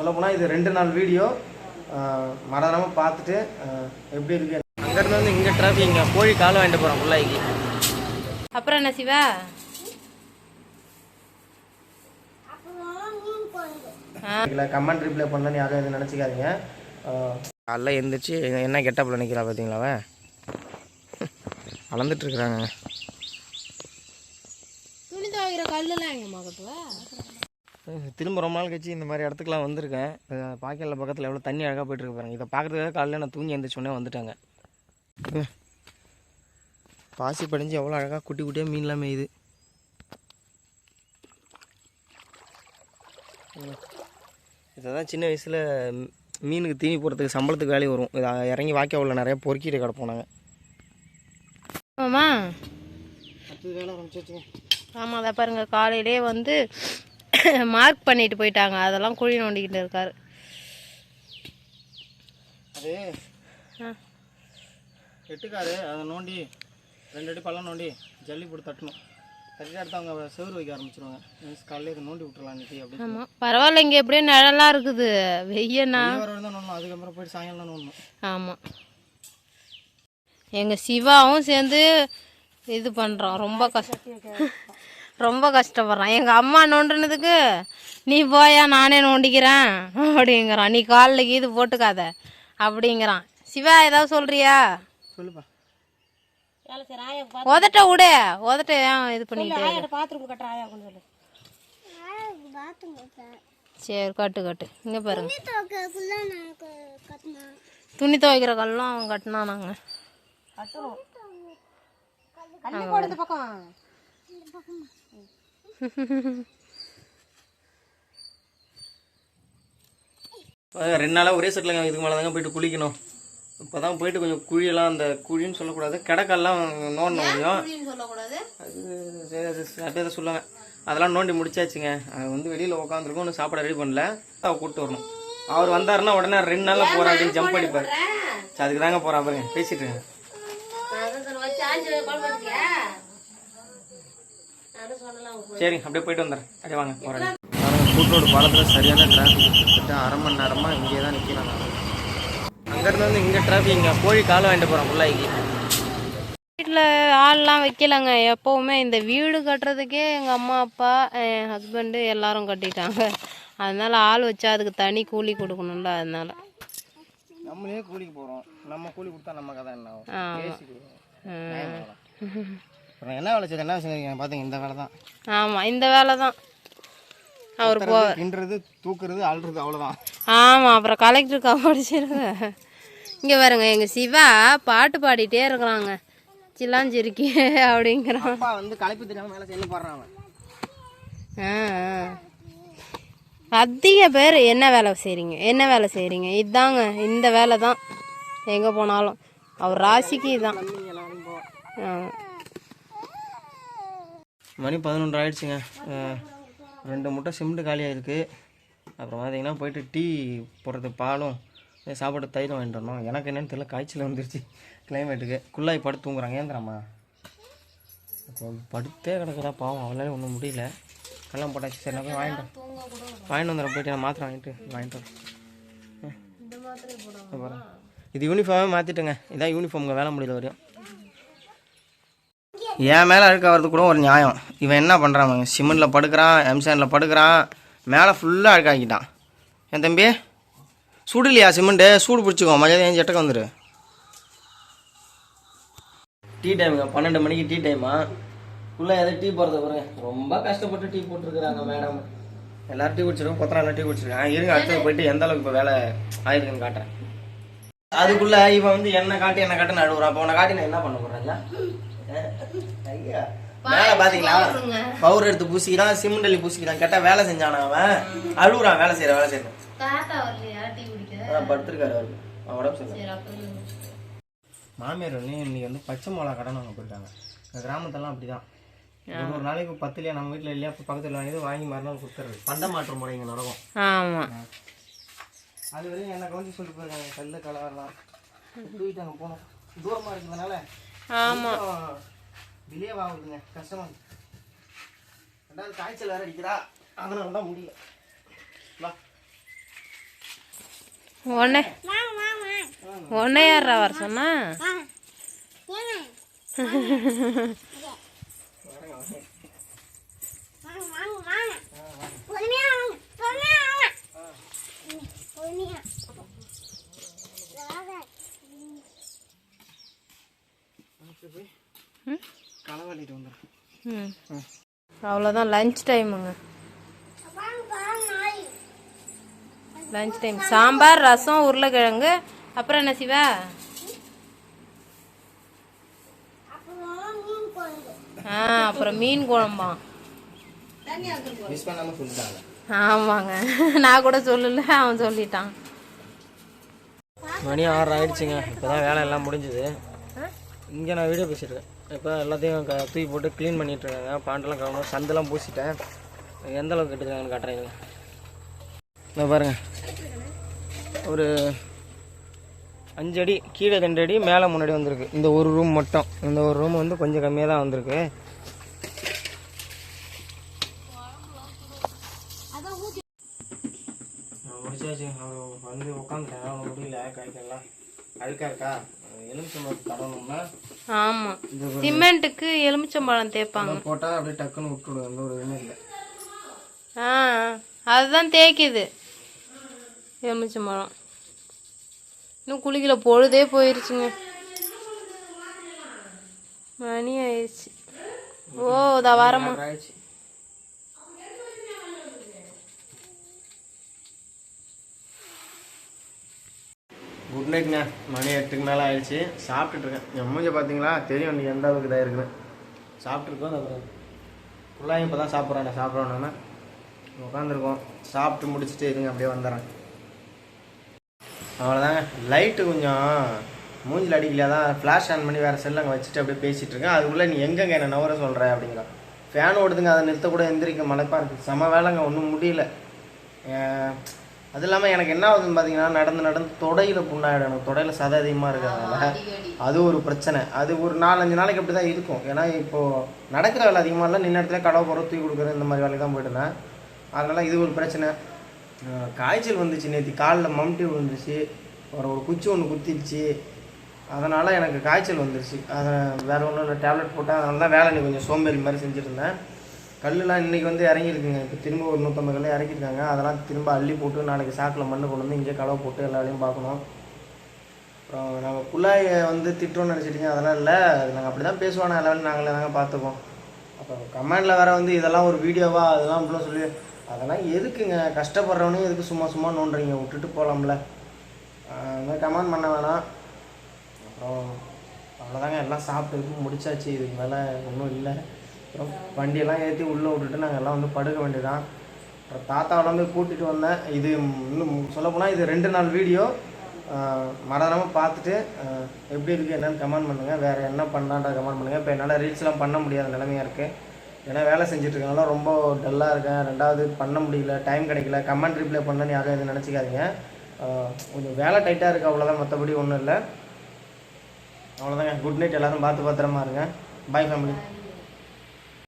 சொல்லப்போனால் இது ரெண்டு நாள் வீடியோ. மறந்துடாமல் பார்த்துட்டு எப்படி இருக்கு? அங்கேருந்து வந்து இங்கே டிராஃபிக் இங்கே கோழி காலை வாங்கிட்டு போகிறோம் பிள்ளைக்கு. அப்புறம் என்ன சிவா? கமெண்ட் ரிப்ளை பண்ணலன்னு யாரும் எதுவும் நினச்சிக்காதீங்க. காலைல எழுந்திரிச்சு என்ன கெட்டப்பில் நிற்கிறா பார்த்தீங்களா அவன் அளந்துட்டு இருக்கிறாங்க. துணி துவைக்கிற கல்லுலாம் எங்க மகத்துவ திரும்ப ரொம்ப நாள் கழிச்சு இந்த மாதிரி இடத்துக்குலாம் வந்திருக்கேன். பாக்கெல்ல பக்கத்தில் எவ்வளோ தண்ணி அழகாக போயிட்டு இருக்கு பாருங்க. இதை பார்க்குறதுக்காக காலையில் நான் தூங்கி எழுந்திரிச்சோடனே வந்துட்டாங்க. பாசி படிஞ்சு எவ்வளோ அழகாக குட்டி குட்டியாக மீன்லாம் மேயுது. இதை தான் சின்ன வயசில் மீனுக்கு தீனி போடுறதுக்கு சம்பளத்துக்கு வேலைக்கு வரும். இதை இறங்கி வாய்க்கா உள்ள நிறைய பொறுக்கிட்டு கிடப்போம் நாங்கள் ஆமா அடுத்தது வேலை ஆரம்பிச்சிச்சுங்க. ஆமா அதை பாருங்க. காலையிலே வந்து மார்க் பண்ணிட்டு போயிட்டாங்க. அதெல்லாம் குழி நோண்டிக்கிட்டு இருக்காரு. அது. எட்டுக்காரு அதை நோண்டி ரெண்டு அடி பள்ளம் நோண்டி ஜல்லி போட்டு தட்டணும். தட்டிட்டு அடுத்து அவங்க செவுரு வைக்க ஆரம்பிச்சிருவாங்க. மீன்ஸ் காலையில் இதை நோண்டி விட்டுறலாம் இன்னைக்கு அப்படி ஆமா. பரவாயில்ல இங்க எப்படியும் நிழலாம் இருக்குது. வெய்யனா வர தான் நோண்டணும். அதுக்கப்புறம் போயிட்டு சாயங்காலம் தான் நோண்டணும். ஆமா. எங்க சிவாவும் சேர்ந்து இது பண்றோம் ரொம்ப கஷ்டம். ரொம்ப கஷ்டப்படுறான். எங்க அம்மா நோண்டுனதுக்கு நீ போயா நானே நோண்டிக்கிறேன். அப்படிங்கிறான். நீ காலில் கீது போட்டுக்காத. அப்படிங்கிறான். சிவா ஏதாவது சொல்றியா? சொல்லுப்பா. உதட்ட விடு. உதட்ட ஏன் இது பண்ணிக்கிட்டே சரி கட்டு கட்டு. இங்க பாருங்க. துணி துவைக்கிற கல்லாம் அவன் கட்டினா நாங்க அஹ் ரெண்டு நாளாக ஒரே செட்டில் இதுக்கு மேலே தாங்க போயிட்டு குளிக்கணும். இப்போ தான் போயிட்டு கொஞ்சம் குழியெல்லாம் அந்த குழின்னு சொல்லக்கூடாது. கிடக்கெல்லாம் நோண்டணும் கொஞ்சம் அது அப்படியே தான் சொல்லுவாங்க. அதெல்லாம் நோண்டி முடிச்சாச்சுங்க. அது வந்து வெளியில் உட்காந்துருக்கோம் ஒன்றும் சாப்பாடு ரெடி பண்ணல. அவ கூப்பிட்டு வரணும். அவர் வந்தாருன்னா உடனே ரெண்டு நாளில் போகிறா அப்படின்னு ஜம்ப் அடிப்பார். அதுக்கு தாங்க போகிறா பாருங்க. பேசிட்டு சரி அப்படியே போயிட்டு வந்துடுறேன். அப்படியே வாங்க போகிறேன் கூட்டோடு பாலத்தில் சரியான டிராஃபிக் கிட்டத்தட்ட அரை மணி நேரமாக இங்கே தான் நிற்கிறேன் நான் அங்கேருந்து வந்து இங்கே டிராஃபிக் இங்கே கோழி காலை வாங்கிட்டு போகிறேன் பிள்ளைக்கு. வீட்டில் ஆள்லாம் வைக்கலங்க. எப்போவுமே இந்த வீடு கட்டுறதுக்கே எங்கள் அம்மா அப்பா என் ஹஸ்பண்டு எல்லாரும் கட்டிட்டாங்க. அதனால ஆள் வச்சா அதுக்கு தனி கூலி கொடுக்கணும்ல அதனால. நம்மளே கூலிக்கு போகிறோம் நம்ம கூலி கொடுத்தா நம்ம கதை என்ன ஆகும்? அப்புறம் என்ன வேலை செய்யுது என்ன செஞ்சீங்க பார்த்தீங்க இந்த வேலை தான். ஆமாம் இந்த வேலை தான். அவர் போ கிண்டுறது தூக்குறது அழுறது அவ்வளோதான் ஆமாம் அப்புறம் கலெக்டருக்கா படிச்சிருங்க இங்கே பாருங்க எங்கள் சிவா பாட்டு பாடிட்டே இருக்கிறாங்க. சில்லாஞ்சிருக்கி அப்படிங்கிறான் அப்பா வந்து களைப்பு தெரியாமல் அவன் ஆ, ஆ. அதிக பேர் என்ன வேலை செய்கிறீங்க என்ன வேலை செய்கிறீங்க இதாங்க இந்த வேலை தான். எங்கே போனாலும். அவர் ராசிக்கு இதான் தண்ணி எல்லாரும் போவோம் ஆமா. மணி பதினொன்று ஆயிடுச்சுங்க ரெண்டு முட்டை சிமெண்ட் காலியாக இருக்குது அப்புறம் பார்த்தீங்கன்னா போயிட்டு டீ போடுறது பாலும் சாப்பாடு தயிரும் வாங்கிட்டு வரணும் எனக்கு என்னன்னு தெரியல காய்ச்சல் வந்துருச்சு கிளைமேட்டுக்கு குள்ளாய் படுத்து தூங்குறாங்க ஏந்திரம்மா இப்போ படுத்தே கிடக்குதா பாவம் அவளால ஒன்றும் முடியல. கல்லாம் போட்டாச்சு சரி நான் போய் வாங்கிட்டு வரேன். வாங்கிட்டு வந்துடுறேன் போயிட்டு நான் மாத்திரை வாங்கிட்டு வாங்கிட்டு வரேன். இது யூனிஃபார்மே மாற்றிட்டுங்க இதான் யூனிஃபார்முங்க வேலை முடியல வரையும். என் மேலே அழுக்க வர்றது கூட ஒரு நியாயம். இவன் என்ன பண்ணுறான் சிமெண்டில் படுக்கிறான் எம்சானில் படுக்கிறான் மேலே ஃபுல்லாக அழுக்காக்கிட்டான் என் தம்பி? சூடு இல்லையா சிமெண்ட்டு? சூடு பிடிச்சிக்கோ மரியாதை என் ஜெட்டக்கு வந்துடு டீ டைமுங்க பன்னெண்டு மணிக்கு டீ டைமா ஃபுல்லாக எதாவது டீ போடுறது பாருங்க ரொம்ப கஷ்டப்பட்டு டீ போட்டிருக்கிறாங்க மேடம் எல்லாரும் டீ குடிச்சிருக்கோம் கொத்தரா டீ குடிச்சிருக்கேன் இருங்க அடுத்தது போயிட்டு எந்த அளவுக்கு இப்போ வேலை ஆயிருக்குன்னு காட்டுறேன். அதுக்குள்ளே இவன் வந்து என்ன காட்டி என்ன காட்டுன்னு நடுவுறான். அப்போ உன்னை காட்டி நான் என்ன பண்ண போகிறேன் ஐயா. வேலை பாத்தீங்களா? பவுர் எடுத்து பூசிக்கிறான் சிமெண்ட் அள்ளி பூசிக்கிறான். கேட்டா வேலை செஞ்சானா அவன்? அழுகுறான் வேலை செய்யற வேலை செய்யறான் படுத்திருக்காரு அவரு. அவன் உடம்பு சரியில்லை. மாமியார் வந்து இன்னைக்கு வந்து பச்சை மிளகா கடன் வாங்க போயிட்டாங்க இந்த கிராமத்தெல்லாம் அப்படிதான். ஒரு ஒரு நாளைக்கு பத்து இல்லையா நம்ம வீட்டில் இல்லையா இப்போ பக்கத்தில் வாங்கி வாங்கி மறுநாள் கொடுத்துறது. பண்ட மாற்ற முறை இங்கே நடக்கும். ஆமாம் அது வரையும் என்ன கவனிச்சு சொல்லிட்டு போயிருக்காங்க கல்லு கலவரலாம் தூக்கிட்டாங்க போனோம் தூரமாக இருக்கிறதுனால ஆமாம் டிலே ஆகுதுங்க கஷ்டமா. இருக்கு. ரெண்டாவது காய்ச்சல் வேற அடிக்கிறா அதனால தான் முடியல. வா. உடனே உடனே யாரா வர சொன்னா? ம் களவாளிட்டு வந்துடுறேன் ம்? அவ்வளோதான் லஞ்ச் டைமுங்க லஞ்ச் டைம் சாம்பார் ரசம் உருளைக்கிழங்கு. அப்புறம் என்ன சிவா? ஆ அப்புறம் மீன் குழம்பா. ஆமாங்க. நான் கூட சொல்லல அவன் சொல்லிட்டான். மணி ஆறு ஆயிடுச்சுங்க. இப்போ தான் வேலை எல்லாம் முடிஞ்சுது. இங்கே நான் வீடியோ பேசியிருக்கேன். இப்போ எல்லாத்தையும் க தூக்கி போட்டு க்ளீன் பண்ணிகிட்ருக்காங்க இருக்காங்க. பாண்டெல்லாம் கழுவணும் சந்தெல்லாம் பூசிட்டேன். எந்த அளவுக்கு கட்டுருக்காங்கன்னு காட்டுறேங்க இந்த பாருங்கள் ஒரு அஞ்சு அடி கீழே ரெண்டு அடி மேலே முன்னாடி வந்திருக்கு. இந்த ஒரு ரூம் மட்டும். இந்த ஒரு ரூம் வந்து கொஞ்சம் கம்மியாக தான் வந்திருக்கு. முடிச்சாச்சு. அவர் வந்து உட்காந்துட்டேன் முடியல. காய்க்கெல்லாம் அழுக்கா இருக்கா? எலுமிச்சம்பழம் சிமெண்ட்டுக்கு எலுமிச்சம்பழம் தேய்ப்பாங்க. போட்டால் அப்படியே டக்குன்னு விட்டுடும் எந்த ஒரு இதுவுமே இல்லை. ஆ அதுதான் தேய்க்குது. எலுமிச்சம்பழம். இன்னும் குளிக்கல பொழுதே போயிருச்சுங்க. மணி ஆயிடுச்சு. ஓ இதா வரமா? குட் நைட்ங்க மணி எட்டுக்கு மேலே ஆயிடுச்சு. சாப்பிட்டுட்ருக்கேன் என் மூஞ்ச பார்த்தீங்களா தெரியும் நீ எந்த அளவுக்கு இதாக இருக்குன்னு. சாப்பிட்ருக்கோம் அப்புறம் ஃபுல்லாக இப்போ தான் சாப்பிட்றேன் சாப்பிட்றோம் உட்காந்துருக்கோம் சாப்பிட்டு முடிச்சுட்டு இருங்க. அப்படியே வந்துடுறேன். அவ்வளோதாங்க லைட்டு கொஞ்சம் மூஞ்சில் அடிக்கலையா? தான் ஃப்ளாஷ் ஆன் பண்ணி வேறு செல்லு அங்கே வச்சுட்டு அப்படியே பேசிகிட்டு இருக்கேன். அதுக்குள்ளே நீ எங்கெங்க என்ன நவர சொல்கிற அப்படிங்களா ஃபேன் ஓடுதுங்க. அதை நிறுத்த கூட எந்திரிக்க மலைப்பாக இருக்குது செம வேலைங்க. ஒன்றும் முடியல. அது இல்லாமல் எனக்கு என்ன ஆகுதுன்னு பார்த்தீங்கன்னா நடந்து நடந்து தொடையில் புண்ணாயிடும் எனக்கு தொடையில் சத அதிகமாக இருக்கிறதுனால அது ஒரு பிரச்சனை. அது ஒரு நாலஞ்சு நாளைக்கு அப்படி தான் இருக்கும். ஏன்னா இப்போது நடக்கிற வேலை அதிகமாக இல்லை. நின்ன இடத்துல கடவை போகிற தூக்கி கொடுக்குறது இந்த மாதிரி வேலைக்கு தான் போயிட்டு இருந்தேன். அதனால் இது ஒரு பிரச்சனை. காய்ச்சல் வந்துச்சு நேற்று காலில் மம்டி விழுந்துச்சு ஒரு ஒரு குச்சி ஒன்று குத்திடுச்சு அதனால் எனக்கு காய்ச்சல் வந்துருச்சு. அதை வேறு ஒன்றும் இல்லை. டேப்லெட் போட்டேன். அதனால தான் வேலை கொஞ்சம் சோம்பேறி மாதிரி செஞ்சுட்டு இருந்தேன். கல்லுலாம் இன்றைக்கி வந்து இறங்கியிருக்குங்க. இப்போ திரும்ப ஒரு நூற்றம்பது கல் இறக்கியிருக்காங்க. அதெல்லாம் திரும்ப அள்ளி போட்டு நாளைக்கு சாக்கில் மண்ணு கொண்டு வந்து இங்கே களவு போட்டு எல்லாரையும் பார்க்கணும். அப்புறம் நாங்கள் குழாயை வந்து திட்டோன்னு நினச்சிட்டீங்க. அதெல்லாம் இல்லை. நாங்கள் அப்படி தான் பேசுவோம் எல்லா வேலையும் நாங்களே தாங்க பார்த்துக்கோம் அப்புறம் கமெண்டில் வேறு வந்து இதெல்லாம் ஒரு வீடியோவா அதெல்லாம் அப்படிலாம் சொல்லி அதெல்லாம் எதுக்குங்க? கஷ்டப்படுறவனையும் எதுக்கு சும்மா சும்மா நோண்டுறீங்க? விட்டுட்டு போகலாம்ல அந்த மாதிரி கமெண்ட் பண்ண வேணாம். அப்புறம் அவ்வளோதாங்க எல்லாம் சாப்பிட்டு முடிச்சாச்சு. இதுக்கு மேலே ஒன்றும் இல்லை. அப்புறம் வண்டியெல்லாம் ஏற்றி உள்ளே விட்டுட்டு நாங்கள் எல்லாம் வந்து படுக்க வேண்டியதான் அப்புறம் தாத்தாவோட போய் கூட்டிகிட்டு வந்தேன். இது இன்னும் சொல்லப்போனால் இது ரெண்டு நாள் வீடியோ. மறந்துடாமல் பார்த்துட்டு எப்படி இருக்குது என்னென்னு கமெண்ட் பண்ணுங்கள் வேறு என்ன பண்ணலான்ற கமெண்ட் பண்ணுங்கள் இப்போ என்னால் ரீல்ஸ்லாம் பண்ண முடியாத நிலைமையாக இருக்குது ஏன்னா வேலை செஞ்சுட்ருக்கனால ரொம்ப டல்லாக இருக்கேன். ரெண்டாவது பண்ண முடியல டைம் கிடைக்கல. கமெண்ட் ரிப்ளை பண்ணேன்னு யாரும் எதுவும் நினச்சிக்காதீங்க. கொஞ்சம் வேலை டைட்டாக இருக்குது அவ்வளோதான் மற்றபடி ஒன்றும் இல்லை. அவ்வளோதாங்க குட் நைட் எல்லோரும் பார்த்து பத்திரமா இருங்க. பாய் ஃபேமிலி